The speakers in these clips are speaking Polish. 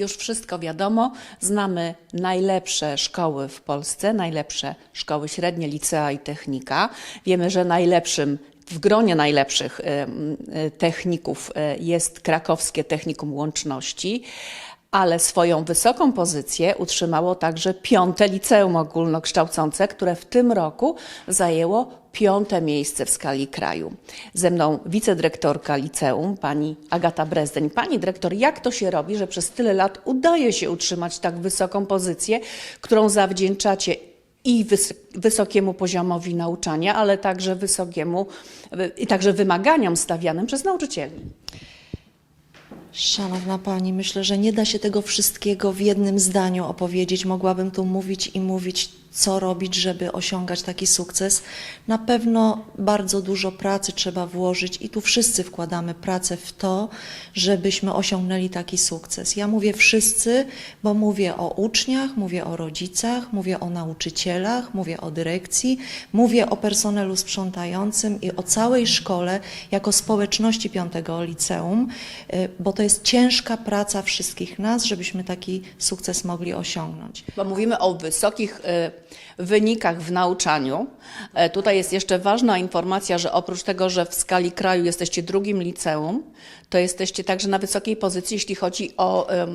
Już wszystko wiadomo, znamy najlepsze szkoły w Polsce, najlepsze szkoły średnie, licea i technika. Wiemy, że najlepszym w gronie najlepszych e, techników e, jest krakowskie Technikum Łączności, ale swoją wysoką pozycję utrzymało także piąte liceum ogólnokształcące, które w tym roku zajęło piąte miejsce w skali kraju. Ze mną wicedyrektorka liceum, pani Agata Brezdeń. Pani dyrektor, jak to się robi, że przez tyle lat udaje się utrzymać tak wysoką pozycję, którą zawdzięczacie i wys- wysokiemu poziomowi nauczania, ale także wysokiemu i także wymaganiom stawianym przez nauczycieli? Szanowna Pani, myślę, że nie da się tego wszystkiego w jednym zdaniu opowiedzieć. Mogłabym tu mówić i mówić, co robić, żeby osiągać taki sukces. Na pewno bardzo dużo pracy trzeba włożyć i tu wszyscy wkładamy pracę w to, żebyśmy osiągnęli taki sukces. Ja mówię wszyscy, bo mówię o uczniach, mówię o rodzicach, mówię o nauczycielach, mówię o dyrekcji, mówię o personelu sprzątającym i o całej szkole jako społeczności piątego liceum, y, bo to jest ciężka praca wszystkich nas, żebyśmy taki sukces mogli osiągnąć. Bo mówimy o wysokich e, wynikach w nauczaniu. E, Tutaj jest jeszcze ważna informacja, że oprócz tego, że w skali kraju jesteście drugim liceum, to jesteście także na wysokiej pozycji, jeśli chodzi o e,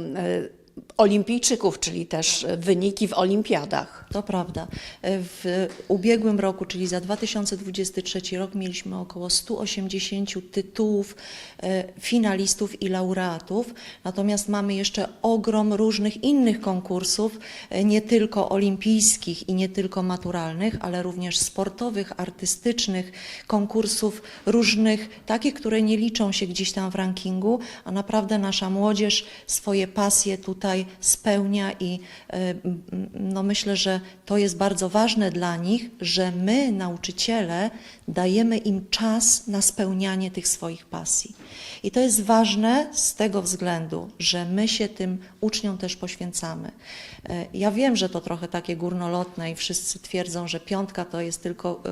olimpijczyków, czyli też e, wyniki w olimpiadach. To prawda. W ubiegłym roku, czyli za 2023 rok, mieliśmy około 180 tytułów e, finalistów i laureatów. Natomiast mamy jeszcze ogrom różnych innych konkursów, e, nie tylko olimpijskich i nie tylko maturalnych, ale również sportowych, artystycznych, konkursów różnych, takich, które nie liczą się gdzieś tam w rankingu, a naprawdę nasza młodzież swoje pasje tutaj spełnia i e, no myślę, że to jest bardzo ważne dla nich, że my, nauczyciele, dajemy im czas na spełnianie tych swoich pasji. I to jest ważne z tego względu, że my się tym uczniom też poświęcamy. E, Ja wiem, że to trochę takie górnolotne i wszyscy twierdzą, że piątka to jest tylko e,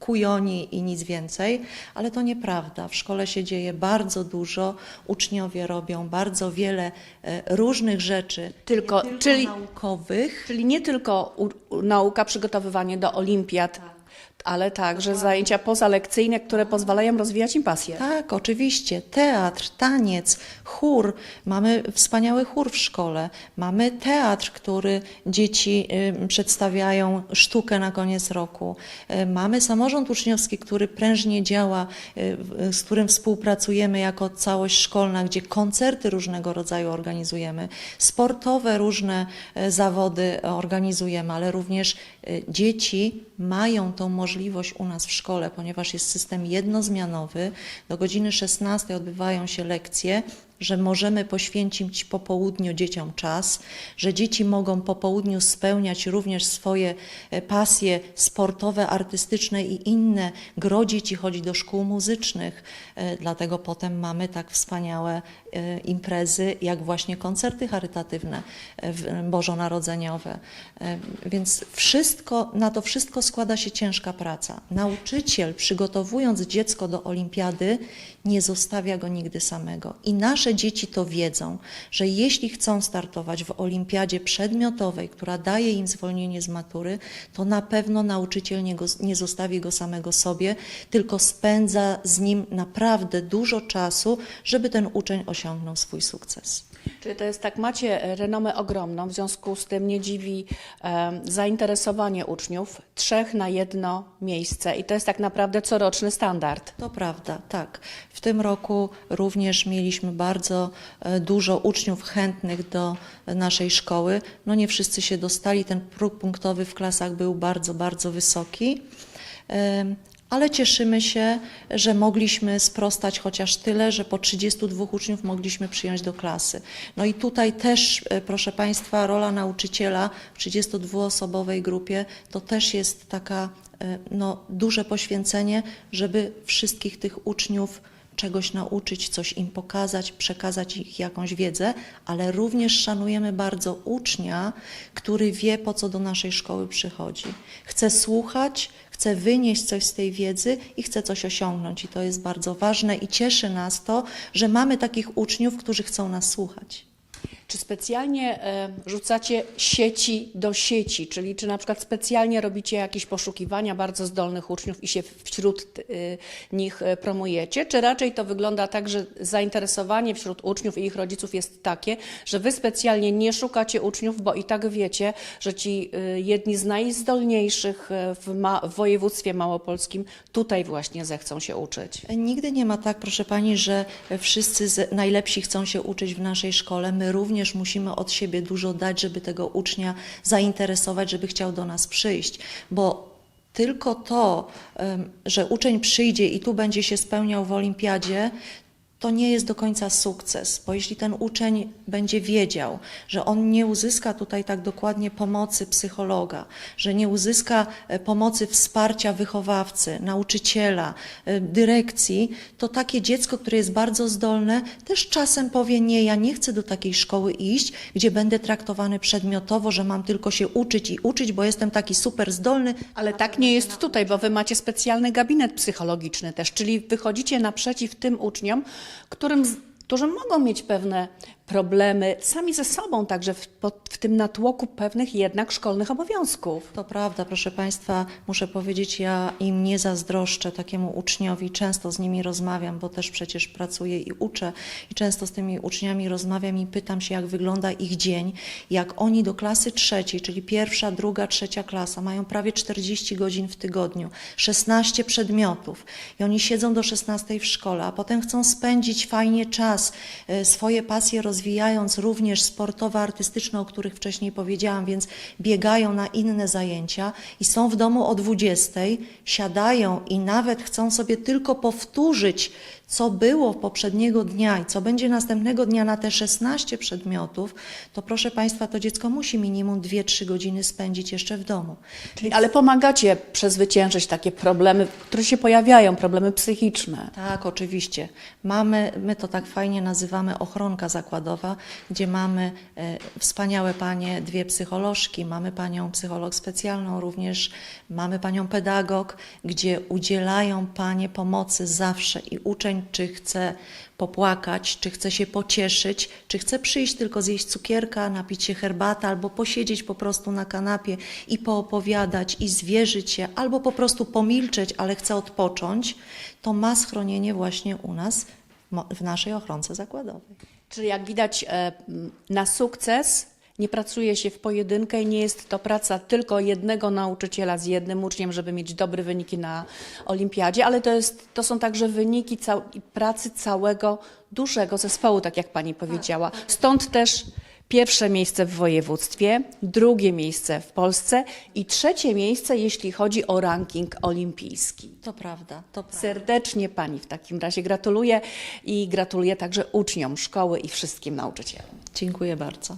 kujoni i nic więcej, ale to nieprawda. W szkole się dzieje bardzo dużo, uczniowie robią bardzo wiele e, różnych rzeczy, Tylko- tylko czyli- naukowych, Czyli nie tylko u, nauka, przygotowywanie do olimpiad, ale także zajęcia pozalekcyjne, które pozwalają rozwijać im pasję. Tak, oczywiście. Teatr, taniec, chór. Mamy wspaniały chór w szkole. Mamy teatr, który dzieci y, przedstawiają sztukę na koniec roku. Y, Mamy samorząd uczniowski, który prężnie działa, y, z którym współpracujemy jako całość szkolna, gdzie koncerty różnego rodzaju organizujemy. Sportowe różne zawody organizujemy, ale również dzieci mają tą możliwość u nas w szkole, ponieważ jest system jednozmianowy. Do godziny 16 odbywają się lekcje, że możemy poświęcić po południu dzieciom czas, że dzieci mogą po południu spełniać również swoje e, pasje sportowe, artystyczne i inne. Gro dzieci chodzi do szkół muzycznych, e, dlatego potem mamy tak wspaniałe e, imprezy, jak właśnie koncerty charytatywne bożonarodzeniowe. Więc wszystko, na to wszystko składa się ciężka praca. Nauczyciel, przygotowując dziecko do olimpiady, nie zostawia go nigdy samego. I nasze dzieci to wiedzą, że jeśli chcą startować w olimpiadzie przedmiotowej, która daje im zwolnienie z matury, to na pewno nauczyciel nie, go, nie zostawi go samego sobie, tylko spędza z nim naprawdę dużo czasu, żeby ten uczeń osiągnął swój sukces. Czyli to jest tak, macie e, renomę ogromną, w związku z tym nie dziwi e, zainteresowanie uczniów trzech na jedno miejsce i to jest tak naprawdę coroczny standard. To prawda, tak. W tym roku również mieliśmy bardzo e, dużo uczniów chętnych do naszej szkoły. No nie wszyscy się dostali, ten próg punktowy w klasach był bardzo, bardzo wysoki. Ale cieszymy się, że mogliśmy sprostać chociaż tyle, że po 32 uczniów mogliśmy przyjąć do klasy. No i tutaj też, e, proszę Państwa, rola nauczyciela w 32-osobowej grupie to też jest taka e, no, duże poświęcenie, żeby wszystkich tych uczniów czegoś nauczyć, coś im pokazać, przekazać ich jakąś wiedzę, ale również szanujemy bardzo ucznia, który wie, po co do naszej szkoły przychodzi. Chce słuchać, chce wynieść coś z tej wiedzy i chce coś osiągnąć. I to jest bardzo ważne i cieszy nas to, że mamy takich uczniów, którzy chcą nas słuchać. Czy specjalnie e, rzucacie sieci do sieci, czyli czy na przykład specjalnie robicie jakieś poszukiwania bardzo zdolnych uczniów i się wśród y, nich e, promujecie, czy raczej to wygląda tak, że zainteresowanie wśród uczniów i ich rodziców jest takie, że wy specjalnie nie szukacie uczniów, bo i tak wiecie, że ci jedni z najzdolniejszych e, w, ma- w województwie małopolskim tutaj właśnie zechcą się uczyć? Nigdy nie ma tak, proszę Pani, że wszyscy najlepsi chcą się uczyć w naszej szkole. My również musimy od siebie dużo dać, żeby tego ucznia zainteresować, żeby chciał do nas przyjść, bo tylko to, że uczeń przyjdzie i tu będzie się spełniał w olimpiadzie, to nie jest do końca sukces, bo jeśli ten uczeń będzie wiedział, że on nie uzyska tutaj tak dokładnie pomocy psychologa, że nie uzyska e, pomocy wsparcia wychowawcy, nauczyciela, e, dyrekcji, to takie dziecko, które jest bardzo zdolne, też czasem powie: Nie, ja nie chcę do takiej szkoły iść, gdzie będę traktowany przedmiotowo, że mam tylko się uczyć i uczyć, bo jestem taki super zdolny. Ale tak nie jest tutaj, bo wy macie specjalny gabinet psychologiczny też, czyli wychodzicie naprzeciw tym uczniom, którym, którzy mogą mieć pewne problemy sami ze sobą, także w, pod, w tym natłoku pewnych jednak szkolnych obowiązków. To prawda, proszę Państwa, muszę powiedzieć, ja im nie zazdroszczę takiemu uczniowi, często z nimi rozmawiam, bo też przecież pracuję i uczę. I często z tymi uczniami rozmawiam i pytam się, jak wygląda ich dzień, jak oni do klasy trzeciej, czyli pierwsza, druga, trzecia klasa, mają prawie 40 godzin w tygodniu, 16 przedmiotów. I oni siedzą do 16 w szkole, a potem chcą spędzić fajnie czas, e, swoje pasje rozwijając również sportowo-artystyczne, o których wcześniej powiedziałam, więc biegają na inne zajęcia i są w domu o 20, siadają i nawet chcą sobie tylko powtórzyć, co było poprzedniego dnia i co będzie następnego dnia na te 16 przedmiotów, to proszę Państwa, to dziecko musi minimum 2-3 godziny spędzić jeszcze w domu. Czyli, ale pomagacie przezwyciężyć takie problemy, które się pojawiają, problemy psychiczne. Tak, oczywiście. Mamy, my to tak fajnie nazywamy ochronka zakładowa, gdzie mamy e, wspaniałe panie, dwie psycholożki, mamy panią psycholog specjalną również, mamy panią pedagog, gdzie udzielają panie pomocy zawsze i uczeń, czy chce popłakać, czy chce się pocieszyć, czy chce przyjść tylko zjeść cukierka, napić się herbatę, albo posiedzieć po prostu na kanapie i poopowiadać i zwierzyć się, albo po prostu pomilczeć, ale chce odpocząć, to ma schronienie właśnie u nas w naszej ochronce zakładowej. Czyli jak widać e, na sukces nie pracuje się w pojedynkę i nie jest to praca tylko jednego nauczyciela z jednym uczniem, żeby mieć dobre wyniki na olimpiadzie, ale to, jest, to są także wyniki cał, pracy całego dużego zespołu, tak jak pani powiedziała. Stąd też pierwsze miejsce w województwie, drugie miejsce w Polsce i trzecie miejsce, jeśli chodzi o ranking olimpijski. To prawda, to prawda. Serdecznie Pani w takim razie gratuluję i gratuluję także uczniom szkoły i wszystkim nauczycielom. Dziękuję bardzo.